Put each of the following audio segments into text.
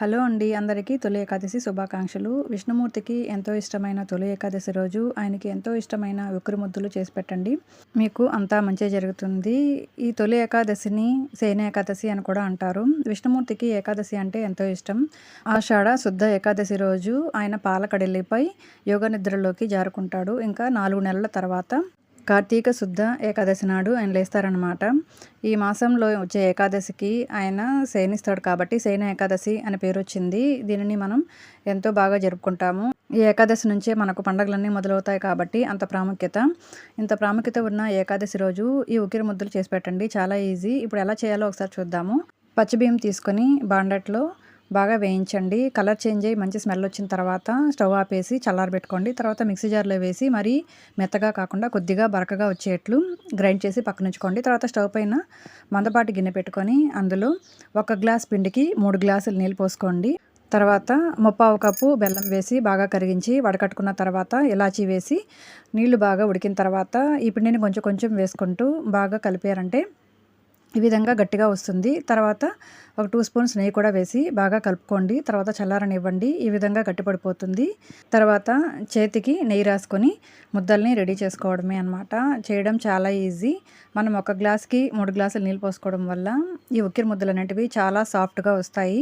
Hello అండి. అందరికీ తొలి ఏకాదశి శుభాకాంక్షలు. విష్ణుమూర్తికి ఎంతో ఇష్టమైన తొలి ఏకాదశి రోజు ఆయనకి ఎంతో ఇష్టమైన ఉక్కురు ముద్దులు చేసి పెట్టండి. మీకు అంతా మంచి జరుగుతుంది. ఈ తొలి ఏకాదశిని సేన ఏకాదశి అని కూడా అంటారు. విష్ణుమూర్తికి ఏకాదశి అంటే ఎంతో ఇష్టం. ఆషాఢ శుద్ధ ఏకాదశి రోజు ఆయన పాలకడలిపై యోగ నిద్రలోకి జారుకుంటాడు. ఇంకా నాలుగు నెలల తర్వాత కార్తీక శుద్ధ ఏకాదశి నాడు ఆయన లేస్తారనమాట ఈ మాసంలో వచ్చే ఏకాదశికి ఆయన శయనిస్తాడు కాబట్టి శయన ఏకాదశి అని పేరు వచ్చింది. దీనిని మనం ఎంతో బాగా జరుపుకుంటాము. ఈ ఏకాదశి నుంచే మనకు పండుగలన్నీ మొదలవుతాయి కాబట్టి అంత ప్రాముఖ్యత. ఇంత ప్రాముఖ్యత ఉన్న ఏకాదశి రోజు ఈ ఉకిరి ముద్దలు చేసి పెట్టండి. చాలా ఈజీ. ఇప్పుడు ఎలా చేయాలో ఒకసారి చూద్దాము. పచ్చిబియ్యం తీసుకొని బాండట్లో బాగా వేయించండి. కలర్ చేంజ్ అయ్యి మంచి స్మెల్ వచ్చిన తర్వాత స్టవ్ ఆపేసి చల్లారబెట్టుకోండి తర్వాత మిక్సీ జార్లో వేసి మరీ మెత్తగా కాకుండా కొద్దిగా బరకగా వచ్చేట్లు గ్రైండ్ చేసి పక్కన ఉంచుకోండి. తర్వాత స్టవ్ పైన మందపాటి గిన్నె పెట్టుకొని అందులో ఒక గ్లాస్ పిండికి మూడు గ్లాసులు నీళ్ళు పోసుకోండి. తర్వాత ముప్పావు కప్పు బెల్లం వేసి బాగా కరిగించి వడకట్టుకున్న తర్వాత ఇలాచీ వేసి నీళ్ళు బాగా ఉడికిన తర్వాత ఈ పిండిని కొంచెం కొంచెం వేసుకుంటూ బాగా కలిపారంటే ఈ విధంగా గట్టిగా వస్తుంది. తర్వాత ఒక టూ స్పూన్స్ నెయ్యి కూడా వేసి బాగా కలుపుకోండి. తర్వాత చల్లారనివ్వండి. ఈ విధంగా గట్టిపడిపోతుంది. తర్వాత చేతికి నెయ్యి రాసుకొని ముద్దల్ని రెడీ చేసుకోవడమే అనమాట చేయడం చాలా ఈజీ. మనం ఒక గ్లాస్కి మూడు గ్లాసులు నీళ్ళు పోసుకోవడం వల్ల ఈ ఉక్కిరి ముద్దలు అనేటివి చాలా సాఫ్ట్గా వస్తాయి.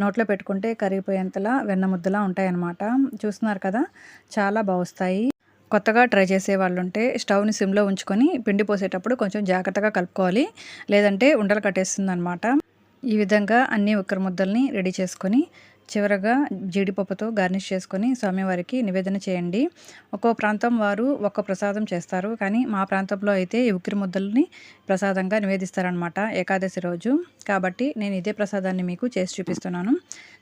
నోట్లో పెట్టుకుంటే కరిగిపోయేంతలా వెన్న ముద్దలా ఉంటాయి అన్నమాట చూస్తున్నారు కదా? చాలా బాగుస్తాయి కొత్తగా ట్రై చేసే వాళ్ళు ఉంటే స్టవ్ని సిమ్లో ఉంచుకొని పిండి పోసేటప్పుడు కొంచెం జాగ్రత్తగా కలుపుకోవాలి. లేదంటే ఉండలు కట్టేస్తుంది అనమాట ఈ విధంగా అన్ని ఉక్కర ముద్దల్ని రెడీ చేసుకొని చివరగా జీడిపప్పుతో గార్నిష్ చేసుకొని స్వామివారికి నివేదన చేయండి. ఒక్కో ప్రాంతం వారు ఒక్క ప్రసాదం చేస్తారు. కానీ మా ప్రాంతంలో అయితే ఉక్కిరి ముద్దల్ని ప్రసాదంగా నివేదిస్తారనమాట ఏకాదశి రోజు. కాబట్టి నేను ఇదే ప్రసాదాన్ని మీకు చేసి చూపిస్తున్నాను.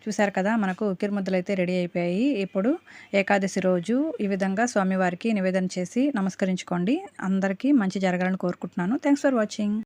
చూశారు కదా మనకు ఉక్కిరి ముద్దలు అయితే రెడీ అయిపోయాయి. ఇప్పుడు ఏకాదశి రోజు ఈ విధంగా స్వామివారికి నివేదన చేసి నమస్కరించుకోండి. అందరికీ మంచి జరగాలని కోరుకుంటున్నాను. Thanks for watching